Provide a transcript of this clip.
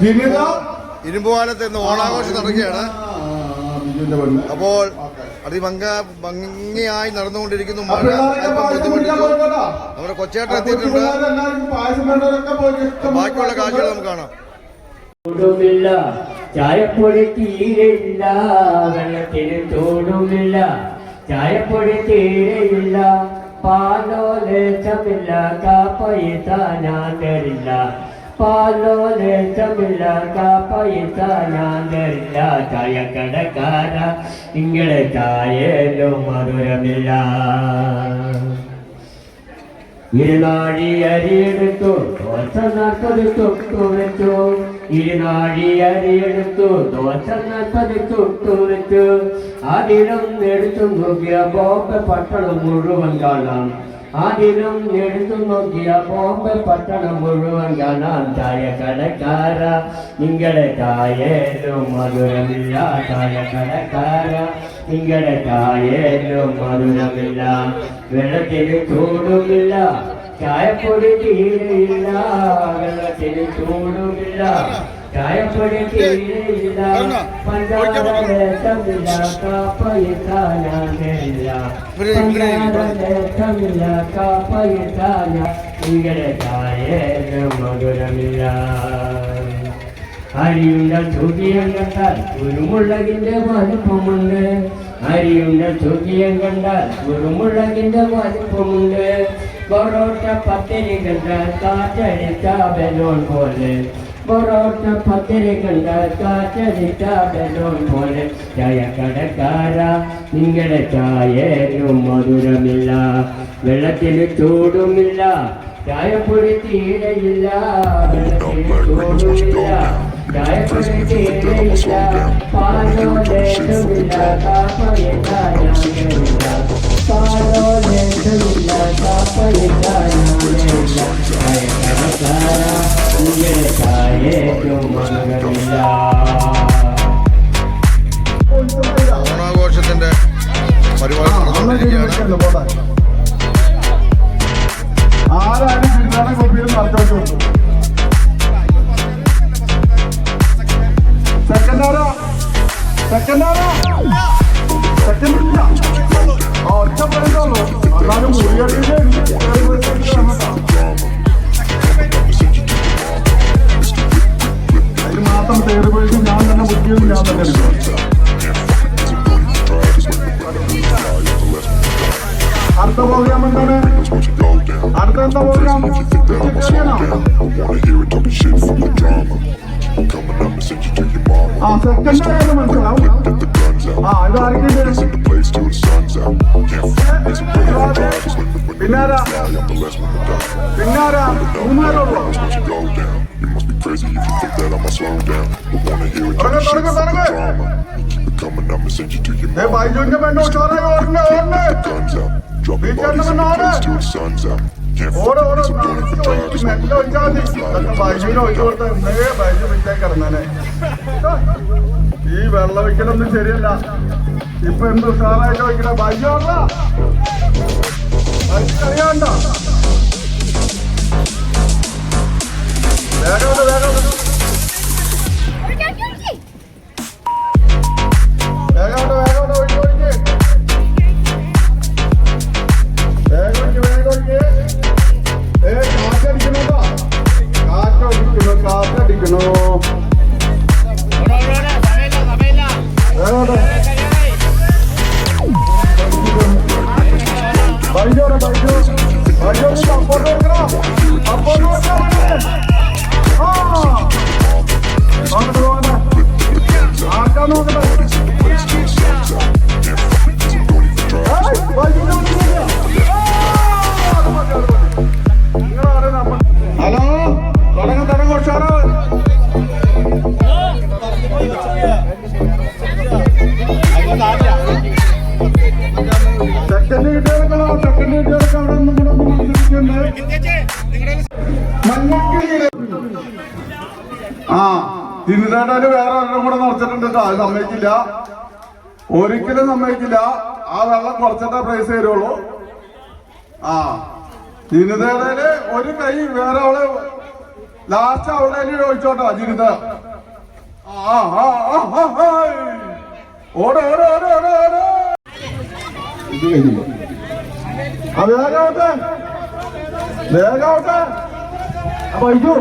ജിനിത ഇരുമ്പുപാലത്ത് ഇന്ന് ഓണാഘോഷം നടക്കുകയാണ്. അപ്പോൾ അതിഭംഗ ഭംഗിയായി നടന്നുകൊണ്ടിരിക്കുന്നു. മഴ പിള്ളേരൊക്കെ അല്പം ബുദ്ധിമുട്ടിച്ചു നമ്മുടെ കൊച്ചേട്ടൻ എത്തിയിട്ടുണ്ട്. ബാക്കിയുള്ള കാഴ്ചകൾ നമുക്ക് കാണാം. ചൂടുമില്ല ചായപ്പൊടി തീരെയില്ല. വെള്ളത്തിന് ചൂടുമില്ല ചായപ്പൊടി തീരെയില്ല. പാലോ ലേശമില്ല കാപ്പയിൽ ഞാൻ തരില്ല. പാലോ ലേശമില്ല കാപ്പയിത്ത ഞാൻ തരില്ല ചായക്കടക്കാര. നിങ്ങളെ ചായയിലും മധുരമില്ല. ഇരുനാഴി അരിയെടുത്തു ദോശ നാൽപ്പത് തൊട്ടു വെച്ചു. ഇരുനാഴി അരിയെടുത്തു ദോശ നാൽപ്പത് തൊട്ടു വെച്ചു. അതിലും എടുത്തു നോക്കിയ ബോംബെ പട്ടണം മുഴുവൻ കാണാം. അതിലും എടുത്തു നോക്കിയ ബോംബെ പട്ടണം മുഴുവൻ കാണാം ചായക്കടക്കാര നിങ്ങളെ ചായയിലും മധുരമില്ല ചായക്കടക്കാര നിങ്ങളുടെ തായേലും മധുരമില്ല. വെള്ളത്തിന് ചൂടുമില്ല ചായപ്പൊടി തീരില്ല വെള്ളത്തിന് ചൂടുമില്ല. ചായപ്പൊടി തീരെയില്ല പഞ്ചാര ലേശമില്ല കാപ്പയിട്ട ഞാനില്ല പഞ്ചാര ലേശമില്ല കാപ്പയിട്ട ഞാൻ നിങ്ങളുടെ ചായയിലും മധുരമില്ല. അരിയുണ്ട ചുകിയം കണ്ടാൽ കുരുമുളകിന്റെ വലുപ്പമുണ്ട്. അരിയുണ്ട ചുകിയം കണ്ടാൽ കുരുമുളകിന്റെ വലുപ്പമുണ്ട്. പൊറോട്ട പത്തിരി കണ്ടാൽ കാറ്റടിച്ച ബലൂൺ പോലെ. പൊറോട്ട പത്തിരി കണ്ടാൽ കാറ്റടിച്ച ബലൂൺ പോലെ നിങ്ങളുടെ മധുരമില്ല. വെള്ളത്തിന് ചൂടുമില്ല ചായപ്പൊടി തീരെയില്ല. തീരെയില്ല. പാലോ ലേശമില്ല പാലോ ലേശമില്ല ഓണാഘോഷത്തിന്റെ പരിപാടി നടന്നുകൊണ്ടിരിക്കുകയാണ്. ആരായാലും തിരുനാളെ കുപ്പിയിൽ നിറച്ചു കൊടുക്കും second dünyada garip. Arda Bolyam'ın dönü. Arda Bolyam'ın Ah sakın ne. Binara. Binara. Numara Crazy if you think that I'ma slow down. But wanna hear it, തുടങ്ങ്, talking shit തുടങ്ങ്, from the തുടങ്ങ്. drama. Keep it coming, I'ma send you to your ഏ mama. ബൈജുവിന്റെ പെണ്ണ് ഉഷാറായി ഓടണേ ഓടണേ Guns out, dropping Big bodies in the gentleman, place order. till the sun's out. Can't ഓടെ fuck ഓടെ with these, I'm doing it for drive. This മെല്ലെ ഒഴിച്ചാൽ മതി ഇതൊക്കെ ബൈജുവിനെ ഒഴിച്ചു കൊടുത്ത ഇന്നേ ബൈജു വിറ്റേ കിടന്നേനെ ഈ വെള്ളം വെക്കലൊന്നും ശരിയല്ല ഇപ്പൊ എന്ത് ഉഷാറായിട്ട് വെക്കണ ബൈജു ഓടാ ബൈജു അറിയാണ്ട വേഗം വിട്, സെക്കൻഡ് കിട്ടിയെടുക്കണോ സെക്കൻഡ് കിട്ടിയെടുക്കാൻ അവിടെ ഒന്നും കൂടെ ആ തിരുനാട്ടാൽ വേറെ ഒരെണ്ണം കൂടെ നിറച്ചിട്ടുണ്ട് കേട്ടോ. അത് സമ്മതിക്കില്ല. ഒരിക്കലും സമ്മതിക്കില്ല. ആ വെള്ളം കുറച്ചിട്ടേ പ്രൈസ് തരുള്ളൂ ആ തിരുനാടാൽ ഒരു കൈ വേറെ അവൾ ലാസ്റ്റ് അവിടെ ആ ആ ആ ആ ആ. ഓട് ഓട് ഓട് ഓട് ഓട്. ഇത് കഴിഞ്ഞില്ല? അയ്യോ